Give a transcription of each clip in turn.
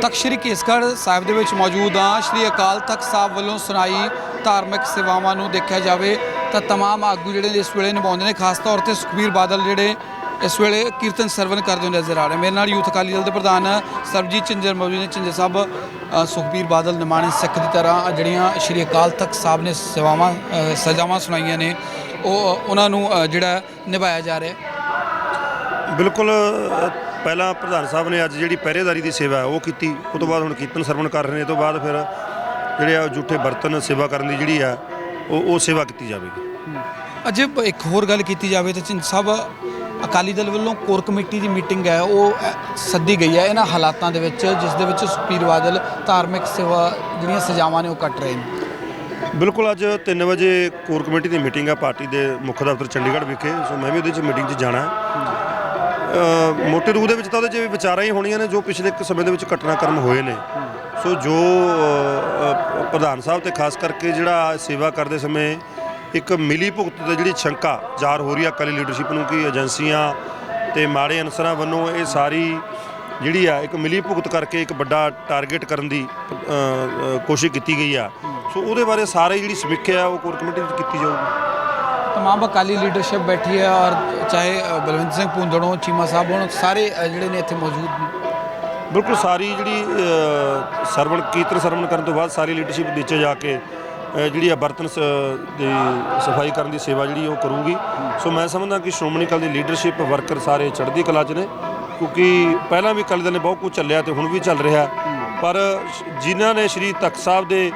ਤਖਤ ਸ੍ਰੀ ਕੇਸਗੜ੍ਹ ਸਾਹਿਬ ਦੇ ਵਿੱਚ ਮੌਜੂਦ ਹਾਂ ਸ੍ਰੀ ਅਕਾਲ ਤਖਤ ਸਾਹਿਬ ਵੱਲੋਂ ਸੁਣਾਈ ਧਾਰਮਿਕ ਸੇਵਾਵਾਂ ਨੂੰ ਦੇਖਿਆ ਜਾਵੇ ਤਾਂ तमाम ਆਗੂ ਜਿਹੜੇ ਨੇ ਇਸ ਵੇਲੇ ਨਿਭਾਉਂਦੇ ਨੇ ਖਾਸ ਤੌਰ ਤੇ ਸੁਖਬੀਰ ਬਾਦਲ ਜਿਹੜੇ ਇਸ ਵੇਲੇ ਕੀਰਤਨ ਸਰਵਨ ਕਰਦੇ ਹੋਏ ਨਜ਼ਰ ਆ ਰਹੇ ਮੇਰੇ ਨਾਲ ਯੂਥ ਅਕਾਲੀ ਦਲ ਦੇ ਪ੍ਰਧਾਨ ਸਰਬਜੀਤ ਚੰਜਰ ਮੌਜੂਦ ਨੇ ਚੰਜਰ ਸਾਹਿਬ ਅ, ਸੁਖਬੀਰ ਬਾਦਲ ਨਿਮਾਣੇ ਸਿੱਖ ਦੀ ਤਰ੍ਹਾਂ ਜਿਹੜੀਆਂ ਸ੍ਰੀ ਅਕਾਲ ਤਖਤ ਸਾਹਿਬ ਨੇ ਸੇਵਾਵਾਂ ਅ, ਸਜ਼ਾਵਾਂ ਸੁਣਾਈਆਂ ਨੇ ਉਹ ਉਹਨਾਂ ਨੂੰ ਅ, ਜਿਹੜਾ ਨਿਭਾਇਆ ਜਾ ਰਿਹਾ ਹੈ ਬਿਲਕੁਲ ਅ, ਪਹਿਲਾਂ ਪ੍ਰਧਾਨ ਸਾਹਿਬ ਨੇ ਅੱਜ ਜਿਹੜੀ ਪਹਿਰੇਦਾਰੀ ਦੀ ਸੇਵਾ ਉਹ ਕੀਤੀ। ਉਸ ਤੋਂ ਬਾਅਦ ਹੁਣ ਕੀਰਤਨ ਸਰਵਣ ਕਰ ਰਹੇ ਨੇ ਤੋਂ ਬਾਅਦ ਫਿਰ ਜਿਹੜੇ ਆ ਜੂਠੇ ਬਰਤਨ ਸੇਵਾ ਕਰਨ ਦੀ ਜਿਹੜੀ ਆ ਉਹ ਉਹ ਸੇਵਾ ਕੀਤੀ ਜਾਵੇਗੀ। ਅਜੇ ਇੱਕ ਹੋਰ ਗੱਲ ਕੀਤੀ ਜਾਵੇ ਤਾਂ ਚਿੰਤ ਸਾਹਿਬ ਅਕਾਲੀ ਦਲ ਵੱਲੋਂ ਕੋਰ ਕਮੇਟੀ ਦੀ ਮੀਟਿੰਗ ਹੈ ਉਹ ਸੱਦੀ ਗਈ ਹੈ ਇਹਨਾਂ ਹਾਲਾਤਾਂ ਦੇ ਵਿੱਚ ਜਿਸ ਦੇ ਵਿੱਚ ਸੁਖਬੀਰ ਬਾਦਲ ਧਾਰਮਿਕ ਸੇਵਾ ਜਿਹੜੀਆਂ ਸਜ਼ਾਵਾਂ ਨੇ ਉਹ ਕੱਟ ਰਹੇ ਨੇ। ਬਿਲਕੁਲ ਅੱਜ 3 ਵਜੇ ਕੋਰ ਕਮੇਟੀ ਦੀ ਮੀਟਿੰਗ ਆ ਪਾਰਟੀ ਦੇ ਮੁੱਖ ਦਫ਼ਤਰ ਚੰਡੀਗੜ੍ਹ ਵਿਖੇ। ਸੋ ਮੈਂ ਵੀ ਉਹਦੇ 'ਚ ਮੀਟਿੰਗ 'ਚ ਜਾਣਾ ਮੋਟੇ ਰੂਪ ਦੇ ਵਿੱਚ ਤਾਂ ਉਹਦੇ 'ਚ ਵੀ ਵਿਚਾਰਾਂ ਹੀ ਹੋਣੀਆਂ ਨੇ ਜੋ ਪਿਛਲੇ ਇੱਕ ਸਮੇਂ ਦੇ ਵਿੱਚ ਘਟਨਾਕ੍ਰਮ ਹੋਏ ਨੇ। ਸੋ ਜੋ ਪ੍ਰਧਾਨ ਸਾਹਿਬ ਤੇ ਖਾਸ ਕਰਕੇ ਜਿਹੜਾ ਸੇਵਾ ਕਰਦੇ ਸਮੇਂ ਇੱਕ ਮਿਲੀ ਭੁਗਤ ਦੀ ਜਿਹੜੀ ਸ਼ੰਕਾ ਜ਼ਾਹਰ ਹੋ ਰਹੀ ਹੈ ਅਕਾਲੀ ਲੀਡਰਸ਼ਿਪ ਨੂੰ ਕਿ ਏਜੰਸੀਆਂ ਤੇ ਮਾੜੇ ਅਨਸਰਾਂ ਵੱਲੋਂ ਇਹ ਸਾਰੀ ਜਿਹੜੀ ਆ ਇੱਕ ਮਿਲੀ ਭੁਗਤ ਕਰਕੇ ਇੱਕ ਵੱਡਾ ਟਾਰਗੇਟ ਕਰਨ ਦੀ ਕੋਸ਼ਿਸ਼ ਕੀਤੀ ਗਈ ਆ। ਸੋ ਉਹਦੇ ਬਾਰੇ ਸਾਰੇ ਜਿਹੜੀ ਸਮੀਖਿਆ ਉਹ ਕੋਰ ਕਮੇਟੀ ਵਿੱਚ ਕੀਤੀ ਜਾਊਗੀ। तमाम ਅਕਾਲੀ ਲੀਡਰਸ਼ਿਪ ਬੈਠੀ ਹੈ ਔਰ ਚਾਹੇ ਅ, ਬਲਵੰਤ ਸਿੰਘ ਭੁੰਦੜੋਂ ਚੀਮਾ ਸਾਹਿਬ ਹੋਣ ਸਾਰੇ ਅ, ਜਿਹੜੇ ਨੇ ਇੱਥੇ ਮੌਜੂਦ ਨੇ ਬਿਲਕੁਲ ਸਾਰੀ ਜਿਹੜੀ ਅ, ਸਰਵਣ ਕੀਰਤਨ ਸਰਵਣ ਕਰਨ ਤੋਂ ਬਾਅਦ ਸਾਰੀ ਲੀਡਰਸ਼ਿਪ ਨੀਚੇ ਜਾ ਕੇ ਅ, ਜਿਹੜੀ ਆ ਬਰਤਨ ਸ- ਦੀ ਸਫਾਈ ਕਰਨ ਦੀ ਸੇਵਾ ਜਿਹੜੀ ਉਹ ਕਰੂਗੀ ਸੋ ਮੈਂ ਸਮਝਦਾ ਕਿ ਸ਼੍ਰੋਮਣੀ ਅਕਾਲੀ ਦੀ ਲੀਡਰਸ਼ਿਪ ਵਰਕਰ ਸਾਰੇ ਚੜ੍ਹਦੀ ਕਲਾ 'ਚ ਨੇ ਕਿਉਂਕਿ ਪਹਿਲਾਂ ਵੀ ਅਕਾਲੀ ਦਲ ਨੇ ਬਹੁਤ ਕੁਝ ਚੱਲਿਆ ਤੇ ਹੁਣ ਵੀ ਚੱਲ ਰਿਹਾ ਪਰ ਸ਼- ਜਿਨ੍ਹਾਂ ਨੇ ਸ਼੍ਰੀ ਤਖਤ ਸਾਹਿਬ ਦੇ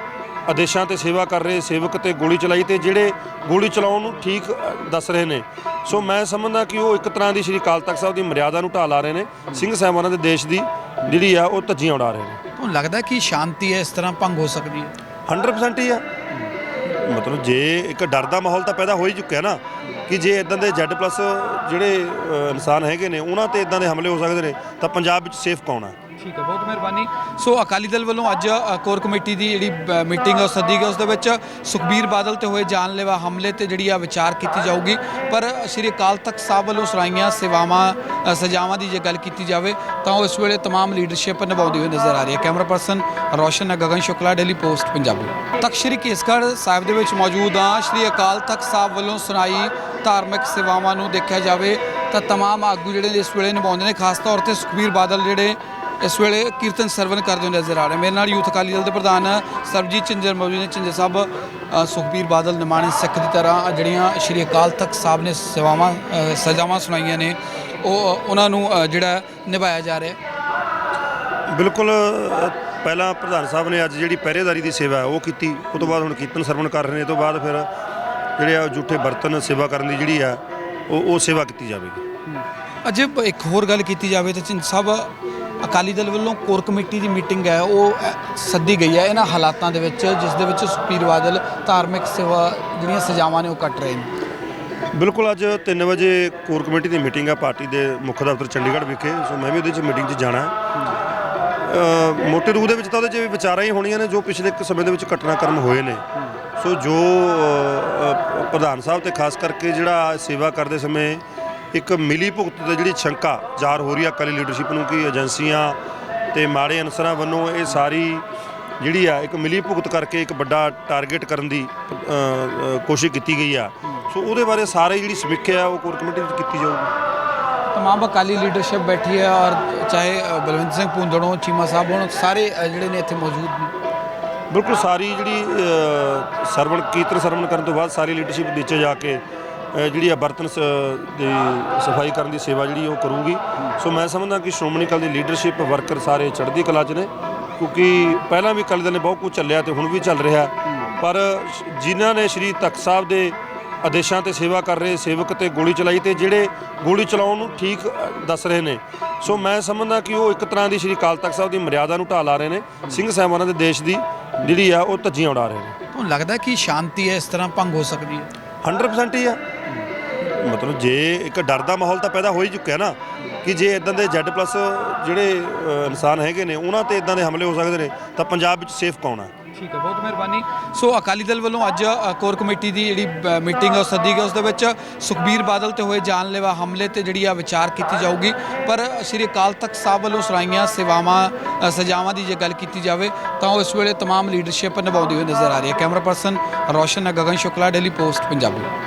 ਆਦੇਸ਼ਾਂ ਤੇ ਸੇਵਾ ਕਰ ਰਹੇ ਸੇਵਕ ਤੇ ਗੋਲੀ ਚਲਾਈ ਤੇ ਜਿਹੜੇ ਗੋਲੀ ਚਲਾਉਣ ਨੂੰ ਠੀਕ ਦੱਸ ਰਹੇ ਨੇ। ਸੋ ਮੈਂ ਸਮਝਦਾ ਕਿ ਉਹ ਇੱਕ ਤਰ੍ਹਾਂ ਦੀ ਸ਼੍ਰੀ ਅਕਾਲ ਤਖਤ ਸਾਹਿਬ ਦੀ ਮਰਿਆਦਾ ਨੂੰ ਢਾਹ ਲਾ ਰਹੇ ਨੇ। ਸਿੰਘ ਸਾਹਿਬਾਨਾਂ ਦੇ ਦੇਸ਼ ਦੀ ਜਿਹੜੀ ਆ ਉਹ ਧੱਜੀਆਂ ਉਡਾ ਰਹੇ ਨੇ। ਤੁਹਾਨੂੰ ਲੱਗਦਾ ਕਿ ਸ਼ਾਂਤੀ ਹੈ ਇਸ ਤਰ੍ਹਾਂ ਭੰਗ ਹੋ ਸਕਦੀ ਹੈ? 100% ਹੀ ਆ। ਮਤਲਬ ਜੇ ਇੱਕ ਡਰ ਦਾ ਮਾਹੌਲ ਤਾਂ ਪੈਦਾ ਹੋ ਹੀ ਚੁੱਕਿਆ ਨਾ ਕਿ ਜੇ ਇਦਾਂ ਦੇ Z+ ਜਿਹੜੇ ਇਨਸਾਨ ਹੈਗੇ ਨੇ ਉਹਨਾਂ ਤੇ ਇਦਾਂ ਦੇ ਹਮਲੇ ਹੋ ਸਕਦੇ ਨੇ ਤਾਂ ਪੰਜਾਬ ਵਿੱਚ ਸੇਫ ਕੌਣ ਆ? ਠੀਕ ਹੈ ਬਹੁਤ ਮਿਹਰਬਾਨੀ ਸੋ ਅਕਾਲੀ ਦਲ ਵੱਲੋਂ ਅੱਜ ਅ, ਕੋਰ ਕਮੇਟੀ ਦੀ ਜਿਹੜੀ ਬ- ਮੀਟਿੰਗ ਹੈ ਉਹ ਸੱਦੀ ਗਈ ਉਸ ਦੇ ਵਿੱਚ ਸੁਖਬੀਰ ਬਾਦਲ ਤੇ ਹੋਏ ਜਾਨਲੇਵਾ ਹਮਲੇ ਤੇ ਜਿਹੜੀ ਆ ਵਿਚਾਰ ਕੀਤੀ ਜਾਊਗੀ ਪਰ ਸ੍ਰੀ ਅਕਾਲ ਤਖਤ ਸਾਹਿਬ ਵੱਲੋਂ ਸੁਣਾਈਆਂ ਸੇਵਾਵਾਂ ਅ, ਸਜ਼ਾਵਾਂ ਦੀ ਜੇ ਗੱਲ ਕੀਤੀ ਜਾਵੇ ਤਾਂ ਉਹ ਇਸ ਵੇਲੇ तमाम ਲੀਡਰਸ਼ਿਪ ਨਿਭਾਉਂਦੀ ਹੋਈ ਨਜ਼ਰ ਆ ਰਹੀ ਹੈ ਕੈਮਰਾ ਪਰਸਨ ਰੋਸ਼ਨ ਨਾਲ ਗਗਨ ਸ਼ੁਕਲਾ ਡੇਲੀ ਪੋਸਟ ਪੰਜਾਬੀ ਤਖਤ ਸ੍ਰੀ ਕੇਸਗੜ੍ਹ ਸਾਹਿਬ ਦੇ ਵਿੱਚ ਮੌਜੂਦ ਹਾਂ ਸ੍ਰੀ ਅਕਾਲ ਤਖਤ ਸਾਹਿਬ ਵੱਲੋਂ ਸੁਣਾਈ ਧਾਰਮਿਕ ਸੇਵਾਵਾਂ ਨੂੰ ਦੇਖਿਆ ਜਾਵੇ ਤਾਂ तमाम ਆਗੂ ਜਿਹੜੇ ਨੇ ਇਸ ਵੇਲੇ ਨਿਭਾਉਂਦੇ ਨੇ ਖਾਸ ਤੌਰ ਤੇ ਸੁਖਬੀਰ ਬਾਦਲ ਜਿਹੜੇ ਇਸ ਵੇਲੇ ਕੀਰਤਨ ਸਰਵਨ ਕਰਦੇ ਹੋਏ ਨਜ਼ਰ ਆ ਰਹੇ। ਮੇਰੇ ਨਾਲ ਯੂਥ ਅਕਾਲੀ ਦਲ ਦੇ ਪ੍ਰਧਾਨ ਸਰਬਜੀਤ ਚੰਜਰ ਮੌਜੂਦ ਨੇ। ਚੰਜਰ ਸਾਹਿਬ ਸੁਖਬੀਰ ਬਾਦਲ ਨਿਮਾਣੇ ਸਿੱਖ ਦੀ ਤਰ੍ਹਾਂ ਜਿਹੜੀਆਂ ਸ੍ਰੀ ਅਕਾਲ ਤਖਤ ਸਾਹਿਬ ਨੇ ਸੇਵਾਵਾਂ ਸਜ਼ਾਵਾਂ ਸੁਣਾਈਆਂ ਨੇ ਉਹ ਉਹਨਾਂ ਨੂੰ ਜਿਹੜਾ ਨਿਭਾਇਆ ਜਾ ਰਿਹਾ। ਬਿਲਕੁਲ ਪਹਿਲਾਂ ਪ੍ਰਧਾਨ ਸਾਹਿਬ ਨੇ ਅੱਜ ਜਿਹੜੀ ਪਹਿਰੇਦਾਰੀ ਦੀ ਸੇਵਾ ਹੈ ਉਹ ਕੀਤੀ। ਉਸ ਤੋਂ ਬਾਅਦ ਹੁਣ ਕੀਰਤਨ ਸਰਵਣ ਕਰ ਰਹੇ ਨੇ। ਤੋਂ ਬਾਅਦ ਫਿਰ ਜਿਹੜੇ ਆ ਜੂਠੇ ਬਰਤਨ ਸੇਵਾ ਕਰਨ ਦੀ ਜਿਹੜੀ ਆ ਉਹ ਉਹ ਸੇਵਾ ਕੀਤੀ ਜਾਵੇਗੀ। ਅਜੇ ਇੱਕ ਹੋਰ ਗੱਲ ਕੀਤੀ ਜਾਵੇ ਤਾਂ ਚਿੰਤ ਸਾਹਿਬ ਅਕਾਲੀ ਦਲ ਵੱਲੋਂ ਕੋਰ ਕਮੇਟੀ ਦੀ ਮੀਟਿੰਗ ਹੈ, ਉਹ ਸੱਦੀ ਗਈ ਹੈ ਇਹਨਾਂ ਹਾਲਾਤਾਂ ਦੇ ਵਿੱਚ, ਜਿਸ ਦੇ ਵਿੱਚ ਸੁਖਬੀਰ ਬਾਦਲ ਧਾਰਮਿਕ ਸੇਵਾ ਜਿਹੜੀਆਂ ਸਜ਼ਾਵਾਂ ਨੇ ਉਹ ਕੱਟ ਰਹੇ ਨੇ। ਬਿਲਕੁਲ ਅੱਜ 3 ਵਜੇ ਕੋਰ ਕਮੇਟੀ ਦੀ ਮੀਟਿੰਗ ਆ, ਪਾਰਟੀ ਦੇ ਮੁੱਖ ਦਫ਼ਤਰ ਚੰਡੀਗੜ੍ਹ ਵਿਖੇ, ਸੋ ਮੈਂ ਵੀ ਉਹਦੇ 'ਚ ਮੀਟਿੰਗ 'ਚ ਜਾਣਾ ਹੈ। ਮੋਟੇ ਰੂਪ ਦੇ ਵਿੱਚ ਤਾਂ ਉਹਦੇ 'ਚ ਵੀ ਵਿਚਾਰਾਂ ਹੀ ਹੋਣੀਆਂ ਨੇ, ਜੋ ਪਿਛਲੇ ਇੱਕ ਸਮੇਂ ਦੇ ਵਿੱਚ ਘਟਨਾਕ੍ਰਮ ਹੋਏ ਨੇ। ਸੋ ਜੋ ਪ੍ਰਧਾਨ ਸਾਹਿਬ ਤੇ ਖਾਸ ਕਰਕੇ ਜਿਹੜਾ ਸੇਵਾ ਕਰਦੇ ਸਮੇਂ ਇੱਕ ਮਿਲੀ ਭੁਗਤ ਦੀ ਜਿਹੜੀ ਸ਼ੰਕਾ ਜ਼ਾਹਰ ਹੋ ਰਹੀ ਆ ਅਕਾਲੀ ਲੀਡਰਸ਼ਿਪ ਨੂੰ ਕਿ ਏਜੰਸੀਆਂ ਤੇ ਮਾੜੇ ਅਨਸਰਾਂ ਵੱਲੋਂ ਇਹ ਸਾਰੀ ਜਿਹੜੀ ਆ ਇੱਕ ਮਿਲੀ ਭੁਗਤ ਕਰਕੇ ਇੱਕ ਵੱਡਾ ਟਾਰਗੇਟ ਕਰਨ ਦੀ ਅ, ਅ, ਕੋਸ਼ਿਸ਼ ਕੀਤੀ ਗਈ ਆ ਸੋ ਉਹਦੇ ਬਾਰੇ ਸਾਰੇ ਜਿਹੜੀ ਸਮੀਖਿਆ ਉਹ ਕੋਰ ਕਮੇਟੀ ਵਿੱਚ ਕੀਤੀ ਜਾਊਗੀ तमाम ਅਕਾਲੀ ਲੀਡਰਸ਼ਿਪ ਬੈਠੀ ਹੈ ਔਰ ਚਾਹੇ ਅ, ਬਲਵੰਤ ਸਿੰਘ ਭੁੰਦੜੋਂ ਚੀਮਾ ਸਾਹਿਬ ਹੋਣ ਸਾਰੇ ਅ, ਜਿਹੜੇ ਨੇ ਇੱਥੇ ਮੌਜੂਦ ਨੇ ਬਿਲਕੁਲ ਸਾਰੀ ਜਿਹੜੀ ਅ, ਸਰਵਣ ਕੀਰਤਨ ਸਰਵਣ ਕਰਨ ਤੋਂ ਬਾਅਦ ਸਾਰੀ ਲੀਡਰਸ਼ਿਪ ਨੀਚੇ ਜਾ ਕੇ ਅ, ਜਿਹੜੀ ਆ ਬਰਤਨ ਸ- ਦੀ ਸਫ਼ਾਈ ਕਰਨ ਦੀ ਸੇਵਾ ਜਿਹੜੀ ਉਹ ਕਰੂਗੀ। ਸੋ ਮੈਂ ਸਮਝਦਾ ਕਿ ਸ਼੍ਰੋਮਣੀ ਅਕਾਲੀ ਦੀ ਲੀਡਰਸ਼ਿਪ ਵਰਕਰ ਸਾਰੇ ਚੜ੍ਹਦੀ ਕਲਾ 'ਚ ਨੇ ਕਿਉਂਕਿ ਪਹਿਲਾਂ ਵੀ ਅਕਾਲੀ ਦਲ ਨੇ ਬਹੁਤ ਕੁਝ ਚੱਲਿਆ ਤੇ ਹੁਣ ਵੀ ਚੱਲ ਰਿਹਾ। ਪਰ ਸ਼- ਜਿਨ੍ਹਾਂ ਨੇ ਸ਼੍ਰੀ ਤਖਤ ਸਾਹਿਬ ਦੇ ਆਦੇਸ਼ਾਂ ਤੇ ਸੇਵਾ ਕਰ ਰਹੇ ਸੇਵਕ ਤੇ ਗੋਲੀ ਚਲਾਈ ਤੇ ਜਿਹੜੇ ਗੋਲੀ ਚਲਾਉਣ ਨੂੰ ਠੀਕ ਅ, ਦੱਸ ਰਹੇ ਨੇ। ਸੋ ਮੈਂ ਸਮਝਦਾ ਕਿ ਉਹ ਇੱਕ ਤਰ੍ਹਾਂ ਦੀ ਸ਼੍ਰੀ ਅਕਾਲ ਤਖਤ ਸਾਹਿਬ ਦੀ ਮਰਿਆਦਾ ਨੂੰ ਢਾਹ ਲਾ ਰਹੇ ਨੇ ਸਿੰਘ ਸਾਹਿਬਾਨਾਂ ਦੇ ਦੇਸ਼ ਦੀ ਜਿਹੜੀ ਆ ਉਹ ਧੱਜੀਆਂ ਉਡਾ ਰਹੇ ਨੇ। ਤੁਹਾਨੂੰ ਲੱਗਦਾ ਕਿ ਸ਼ਾਂਤੀ ਹੈ ਇਸ ਤਰ੍ਹਾਂ ਭੰਗ ਹੋ ਸਕਦੀ ਹੈ? 100% ਹੀ ਆ। ਮਤਲਬ ਜੇ ਇੱਕ ਡਰ ਦਾ ਮਾਹੌਲ ਤਾਂ ਪੈਦਾ ਹੋ ਹੀ ਚੁੱਕਿਆ ਨਾ ਕਿ ਜੇ ਇਦਾਂ ਦੇ Z+ ਜਿਹੜੇ ਅ, ਇਨਸਾਨ ਹੈਗੇ ਨੇ ਉਹਨਾਂ ਤੇ ਇਦਾਂ ਦੇ ਹਮਲੇ ਹੋ ਸਕਦੇ ਨੇ ਤਾਂ ਪੰਜਾਬ ਵਿੱਚ ਸੇਫ ਕੌਣ ਆ ਠੀਕ ਹੈ ਬਹੁਤ ਮਿਹਰਬਾਨੀ ਸੋ ਅਕਾਲੀ ਦਲ ਵੱਲੋਂ ਅੱਜ ਅ, ਕੋਰ ਕਮੇਟੀ ਦੀ ਜਿਹੜੀ ਬ- ਮੀਟਿੰਗ ਹੈ ਉਹ ਸੱਦੀ ਗਈ ਉਸ ਦੇ ਵਿੱਚ ਸੁਖਬੀਰ ਬਾਦਲ ਤੇ ਹੋਏ ਜਾਨਲੇਵਾ ਹਮਲੇ ਤੇ ਜਿਹੜੀ ਆ ਵਿਚਾਰ ਕੀਤੀ ਜਾਊਗੀ ਪਰ ਸ੍ਰੀ ਅਕਾਲ ਤਖਤ ਸਾਹਿਬ ਵੱਲੋਂ ਸੁਣਾਈਆਂ ਸੇਵਾਵਾਂ ਅ, ਸਜ਼ਾਵਾਂ ਦੀ ਜੇ ਗੱਲ ਕੀਤੀ ਜਾਵੇ ਤਾਂ ਉਹ ਇਸ ਵੇਲੇ तमाम ਲੀਡਰਸ਼ਿਪ ਨਿਭਾਉਂਦੀ ਹੋਈ ਨਜ਼ਰ ਆ ਰਹੀ ਹੈ camera person Roshan Gagan Shukla Daily Post Punjabi